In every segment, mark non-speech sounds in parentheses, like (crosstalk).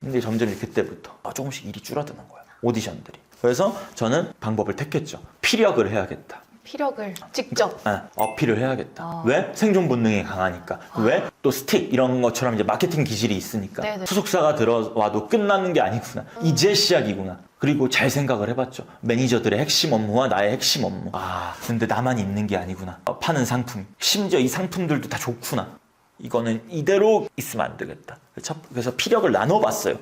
근데 점점 이렇게 그때부터 아, 조금씩 일이 줄어드는 거야. 오디션들이. 그래서 저는 방법을 택했죠. 피력을 해야겠다. 피력을 직접. 아, 어필을 해야겠다. 아. 왜? 생존 본능이 강하니까. 왜? 또 스틱 이런 것처럼 이제 마케팅 기질이 있으니까. 네네. 소속사가 들어와도 끝나는 게 아니구나. 이제 시작이구나. 그리고 잘 생각을 해봤죠. 매니저들의 핵심 업무와 나의 핵심 업무. 아, 근데 나만 있는 게 아니구나. 어, 파는 상품. 심지어 이 상품들도 다 좋구나. 이거는 이대로 있으면 안 되겠다. 첫- 그래서 피력을 나눠봤어요.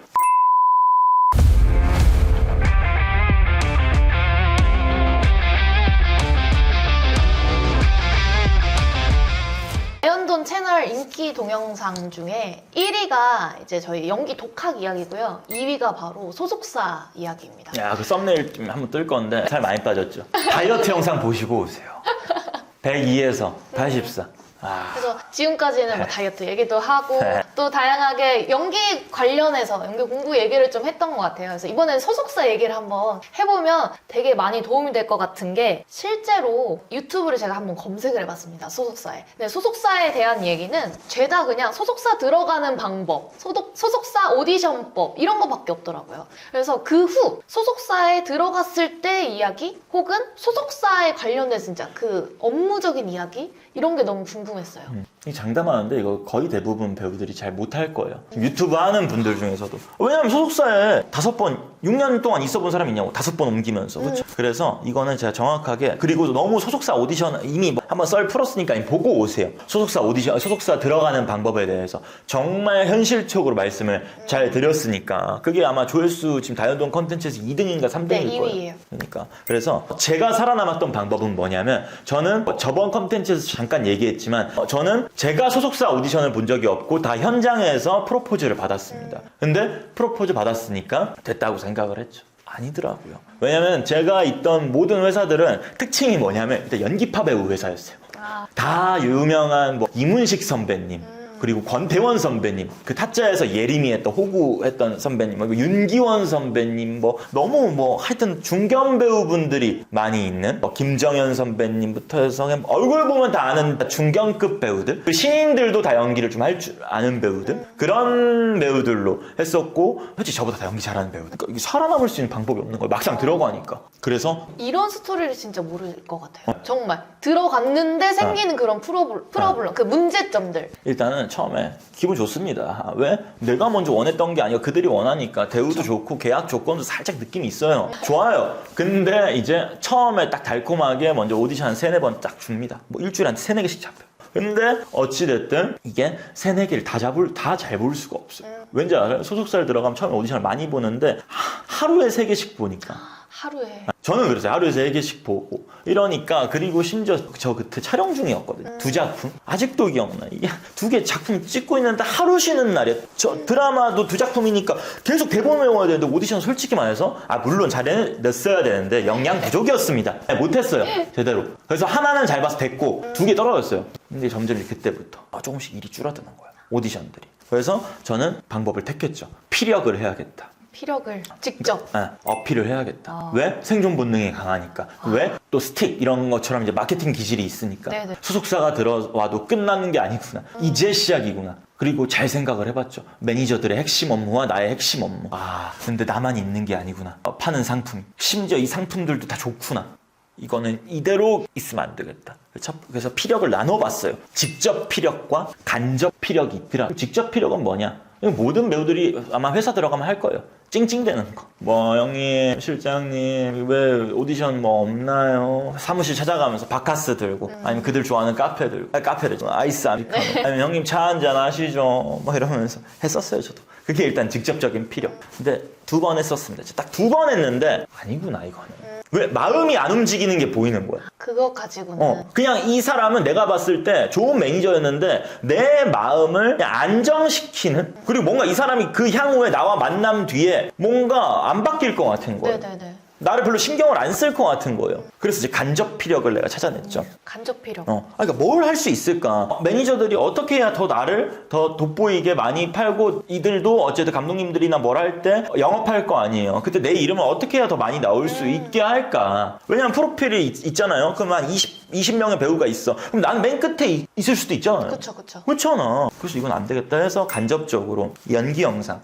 아연돈 채널 인기 동영상 중에 1위가 이제 저희 연기 독학 이야기고요. 2위가 바로 소속사 이야기입니다. 야, 그 썸네일 좀 한번 뜰 건데 살 많이 빠졌죠. 다이어트 영상 보시고 오세요. (laughs) 102에서 84. 아, 그래서 지금까지는 뭐 다이어트 얘기도 하고 네. 또 다양하게 연기 관련해서 연기 공부 얘기를 좀 했던 것 같아요. 그래서 이번엔 소속사 얘기를 한번 해보면 되게 많이 도움이 될 것 같은 게 실제로 유튜브를 제가 한번 검색을 해봤습니다. 소속사에. 근데 소속사에 대한 얘기는 죄다 그냥 소속사 들어가는 방법, 소속, 소속사 오디션법 이런 거밖에 없더라고요. 그래서 그 후 소속사에 들어갔을 때 이야기 혹은 소속사에 관련된 진짜 그 업무적인 이야기 이런 게 너무 궁금 했어요. 음. 이 장담하는데 이거 거의 대부분 배우들이 잘 못할 거예요. 유튜브 하는 분들 중에서도. 왜냐면 소속사에 다섯 번, 6년 동안 있어 본 사람이 있냐고. 다섯 번 옮기면서. 그렇죠? 그래서 이거는 제가 정확하게 그리고 너무 소속사 오디션 이미 뭐 한번 썰 풀었으니까 보고 오세요. 소속사 오디션, 소속사 들어가는 방법에 대해서 정말 현실적으로 말씀을 잘 드렸으니까 그게 아마 조회수 지금 다이어돈 컨텐츠에서 2등인가 3등일 네, 거예요. 2위예요. 그러니까 그래서 제가 살아남았던 방법은 뭐냐면 저는 저번 컨텐츠에서 잠깐 얘기했지만 어, 저는 제가 소속사 오디션을 본 적이 없고 다 현장에서 프로포즈를 받았습니다. 근데 프로포즈 받았으니까 됐다고 생각을 했죠. 아니더라고요. 왜냐면 제가 있던 모든 회사들은 특징이 뭐냐면 일단 연기파 배우 회사였어요. 아, 다 유명한 뭐 이문식 선배님 그리고 권태원 선배님 그 타짜에서 예림이 했던 호구 했던 선배님 뭐 윤기원 선배님 뭐 너무 뭐 하여튼 중견 배우분들이 많이 있는 뭐 김정현 선배님부터 해서 얼굴 보면 다 아는 중견급 배우들 그 신인들도 다 연기를 좀 할 줄 아는 배우들 그런 배우들로 했었고 솔직히 저보다 다 연기 잘하는 배우들 그러니까 살아남을 수 있는 방법이 없는 거예요 막상 들어가니까 그래서 이런 스토리를 진짜 모를 것 같아요. 정말 들어갔는데 생기는 그런 프로블, 프로블럼, 그 문제점들. 일단은 처음에 기분 좋습니다. 왜? 내가 먼저 원했던 게 아니라 그들이 원하니까 대우도 좋고 계약 조건도 살짝 느낌이 있어요. 좋아요. 근데 이제 처음에 딱 달콤하게 먼저 오디션 한 세네 번 딱 줍니다. 뭐 일주일에 한 세네 개씩 잡혀요. 근데 어찌됐든 이게 세네 개를 다 잡을, 다 잘 볼 수가 없어요. 왠지 알아요? 소속사를 들어가면 처음에 오디션을 많이 보는데 하- 하루에 세 개씩 보니까 하루에. 저는 그랬어요. 하루에 세 개씩 보고. 이러니까, 그리고 심지어 저 그때 촬영 중이었거든요. 두 작품. 아직도 기억나. 이게 두 개 작품 찍고 있는데 하루 쉬는 날이야. 저 드라마도 두 작품이니까 계속 대본 외워야 되는데 오디션 솔직히 말해서, 아, 물론 잘해냈어야 되는데 영양 부족이었습니다. 네, 못했어요. 제대로. 그래서 하나는 잘 봐서 됐고, 두 개 떨어졌어요. 근데 점점 그때부터 아, 조금씩 일이 줄어드는 거야. 오디션들이. 그래서 저는 방법을 택했죠. 피력을 해야겠다. 피력을 직접. 아, 어필을 해야겠다. 아. 왜? 생존 본능이 강하니까. 왜? 또 스틱 이런 것처럼 이제 마케팅 기질이 있으니까. 네네. 소속사가 들어와도 끝나는 게 아니구나. 이제 시작이구나. 그리고 잘 생각을 해봤죠. 매니저들의 핵심 업무와 나의 핵심 업무. 아, 근데 나만 있는 게 아니구나. 어, 파는 상품. 심지어 이 상품들도 다 좋구나. 이거는 이대로 있으면 안 되겠다. 첫- 그래서 피력을 나눠봤어요. 직접 피력과 간접 피력이 있더라. 직접 피력은 뭐냐? 모든 배우들이 아마 회사 들어가면 할 거예요. 찡찡대는 거. 뭐 형님, 실장님 왜 오디션 뭐 없나요? 사무실 찾아가면서 바카스 들고 아니면 그들 좋아하는 카페 들고 아, 카페를 아이스 아메리카노 아니면 형님 차 한잔 하시죠. 뭐 이러면서 했었어요 저도. 그게 일단 직접적인 피력. 근데 두 번 했었습니다. 딱 두 번 했는데 아니구나 이거는. 왜 마음이 안 움직이는 게 보이는 거야. 그거 가지고는. 어, 그냥 이 사람은 내가 봤을 때 좋은 매니저였는데 내 마음을 그냥 안정시키는 그리고 뭔가 이 사람이 그 향후에 나와 만남 뒤에 뭔가 안 바뀔 것 같은 거예요. 네네네. 나를 별로 신경을 안 쓸 것 같은 거예요. 그래서 이제 간접 피력을 내가 찾아냈죠. 간접 피력. 어, 아, 그러니까 뭘 할 수 있을까? 어, 매니저들이 어떻게 해야 더 나를 더 돋보이게 많이 팔고 이들도 어쨌든 감독님들이나 뭘 할 때 영업할 거 아니에요. 그때 내 이름을 어떻게 해야 더 많이 나올 수 있게 할까? 왜냐면 프로필이 있, 잖아요 그러면 한 20, 20명의 배우가 있어. 그럼 난 맨 끝에 이- 있을 수도 있잖아요. 그쵸, 그쵸. 그렇잖아. 그래서 이건 안 되겠다 해서 간접적으로 연기 영상.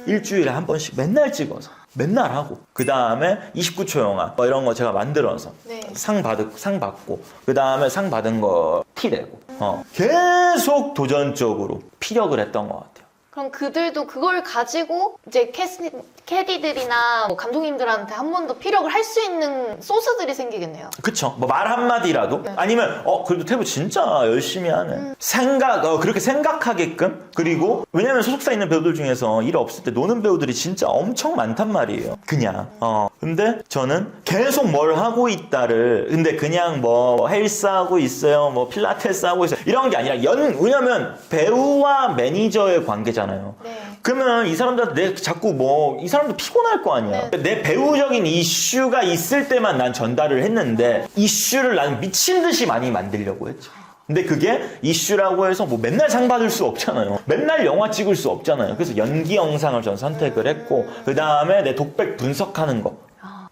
음, 일주일에 한 번씩 맨날 찍어서 맨날 하고 그 다음에 29초 영화 뭐 이런 거 제가 만들어서 네. 상 받, 상 받고 그 다음에 상 받은 거 티 내고 어, 계속 도전적으로 피력을 했던 것 같아요. 그럼 그들도 그걸 가지고 이제 캐스, 캐디들이나 뭐 감독님들한테 한 번 더 피력을 할 수 있는 소스들이 생기겠네요. 그쵸. 뭐 말 한마디라도? 네. 아니면, 어, 그래도 태부 진짜 열심히 하네. 생각, 어, 그렇게 생각하게끔? 그리고, 왜냐면 소속사 있는 배우들 중에서 일 없을 때 노는 배우들이 진짜 엄청 많단 말이에요. 그냥. 어. 근데 저는 계속 뭘 하고 있다를, 근데 그냥 뭐 헬스 하고 있어요. 뭐 필라테스 하고 있어요. 이런 게 아니라 연, 왜냐면 배우와 매니저의 관계잖아요. 네. 그러면 이 사람들한테 내 자꾸 뭐 이 사람 도 피곤할 거 아니야. 네. 내 배우적인 이슈가 있을 때만 난 전달을 했는데 이슈를 나는 미친 듯이 많이 만들려고 했죠. 근데 그게 이슈라고 해서 뭐 맨날 상 받을 수 없잖아요. 맨날 영화 찍을 수 없잖아요. 그래서 연기 영상을 전 선택을 했고 그 다음에 내 독백 분석하는 거.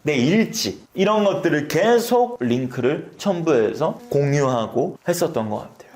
내 일지 이런 것들을 계속 링크를 첨부해서 공유하고 했었던 것 같아요.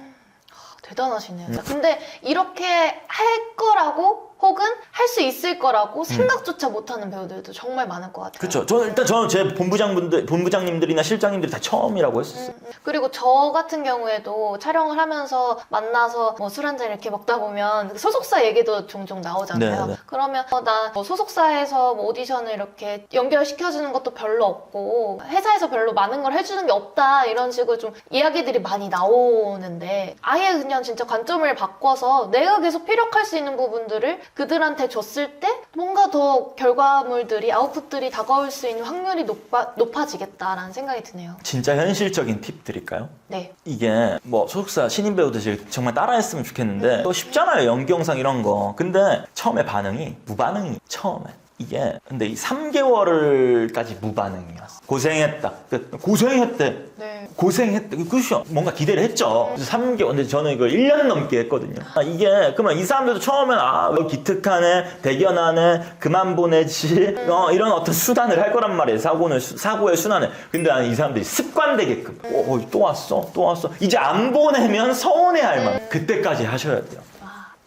대단하시네요. 근데 이렇게 할 거라고 혹은 할 수 있을 거라고 생각조차 못하는 배우들도 정말 많을 것 같아요. 그렇죠. 저는 일단 저는 제 본부장분들, 본부장님들이나 실장님들이 다 처음이라고 했었어요. 그리고 저 같은 경우에도 촬영을 하면서 만나서 뭐 술 한잔 이렇게 먹다 보면 소속사 얘기도 종종 나오잖아요. 네, 네. 그러면 어, 나뭐 소속사에서 뭐 오디션을 이렇게 연결시켜주는 것도 별로 없고 회사에서 별로 많은 걸 해주는 게 없다 이런 식으로 좀 이야기들이 많이 나오는데 아예 그냥 진짜 관점을 바꿔서 내가 계속 피력할 수 있는 부분들을 그들한테 줬을 때 뭔가 더 결과물들이 아웃풋들이 다가올 수 있는 확률이 높아, 높아지겠다라는 생각이 드네요. 진짜 현실적인 팁 드릴까요? 네. 이게 뭐 소속사 신인 배우들 정말 따라했으면 좋겠는데 또 쉽잖아요 연기 영상 이런 거 근데 처음에 반응이 무반응이 처음에 이게 근데 이 3개월을까지 무반응이었어 고생했다. 끝 고생했대. 네. 고생했대. 그죠 뭔가 기대를 했죠. 그래서 3개월 근데 저는 이걸 1년 넘게 했거든요. 아, 이게 그러면 이 사람들도 처음엔 아뭐 기특하네 대견하네 그만 보내지. 어, 이런 어떤 수단을 할 거란 말이에요. 사고는 수- 사고의 순환을. 근데 나는 이 사람들이 습관되게끔. 어, 어, 또 왔어 또 왔어. 이제 안 보내면 서운해할 만 그때까지 하셔야 돼요. 아,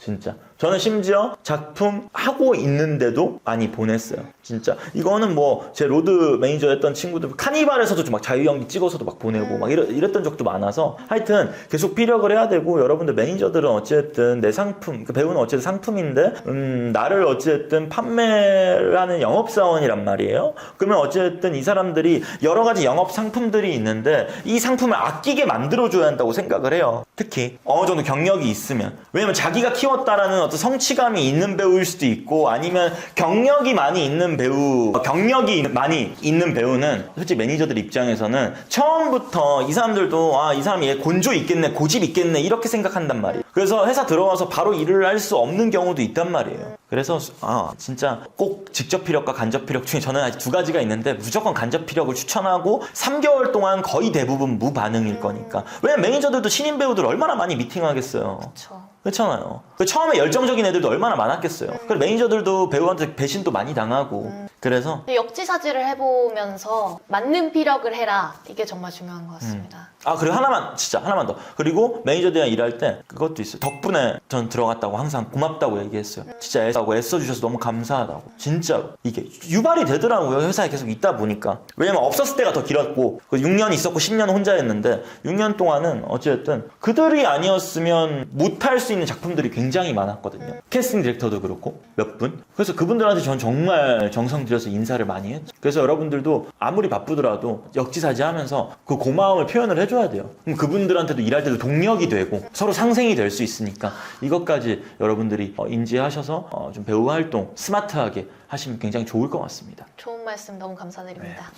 진짜. 저는 심지어 작품 하고 있는데도 많이 보냈어요. 진짜. 이거는 뭐 제 로드 매니저였던 친구들 카니발에서도 좀 막 자유연기 찍어서도 막 보내고 막 이랬, 이랬던 적도 많아서 하여튼 계속 피력을 해야 되고 여러분들 매니저들은 어쨌든 내 상품 그 배우는 어쨌든 상품인데 음 나를 어쨌든 판매를 하는 영업사원이란 말이에요. 그러면 어쨌든 이 사람들이 여러 가지 영업 상품들이 있는데 이 상품을 아끼게 만들어줘야 한다고 생각을 해요. 특히 어느 정도 경력이 있으면 왜냐면 자기가 키 웠다라는 어떤 성취감이 있는 배우일 수도 있고 아니면 경력이 많이 있는 배우 경력이 많이 있는 배우는 솔직히 매니저들 입장에서는 처음부터 이 사람들도 아 이 사람이 얘 곤조 있겠네 고집 있겠네 이렇게 생각한단 말이에요. 그래서 회사 들어와서 바로 일을 할 수 없는 경우도 있단 말이에요 그래서 아 진짜 꼭 직접 피력과 간접 피력 중에 저는 아직 두 가지가 있는데 무조건 간접 피력을 추천하고 3개월 동안 거의 대부분 무반응일 거니까 왜냐면 매니저들도 신인 배우들 얼마나 많이 미팅하겠어요 그쵸. 그렇잖아요. 그 처음에 열정적인 애들도 얼마나 많았겠어요. 그리고 매니저들도 배우한테 배신도 많이 당하고. 그래서 역지사지를 해보면서 맞는 피력을 해라. 이게 정말 중요한 것 같습니다. 아 그리고 하나만 진짜 하나만 더. 그리고 매니저들이랑 일할 때 그것도 있어요. 덕분에 전 들어갔다고 항상 고맙다고 얘기했어요. 진짜 애써 고 애써 주셔서 너무 감사하다고. 진짜로 이게 유발이 되더라고요. 회사에 계속 있다 보니까. 왜냐면 없었을 때가 더 길었고 그 6년 있었고 10년 혼자였는데 6년 동안은 어쨌든 그들이 아니었으면 못할 수 있는 작품들이 굉장히 많았거든요. 캐스팅 디렉터도 그렇고 몇 분. 그래서 그분들한테 전 정말 정성 들여서 인사를 많이 했죠. 그래서 여러분들도 아무리 바쁘더라도 역지사지 하면서 그 고마움을 표현을 해줘야 돼요. 그럼 그분들한테도 일할 때도 동력이 되고 서로 상생이 될 수 있으니까 이것까지 여러분들이 어, 인지하셔서 어, 좀 배우 활동 스마트하게 하시면 굉장히 좋을 것 같습니다. 좋은 말씀 너무 감사드립니다.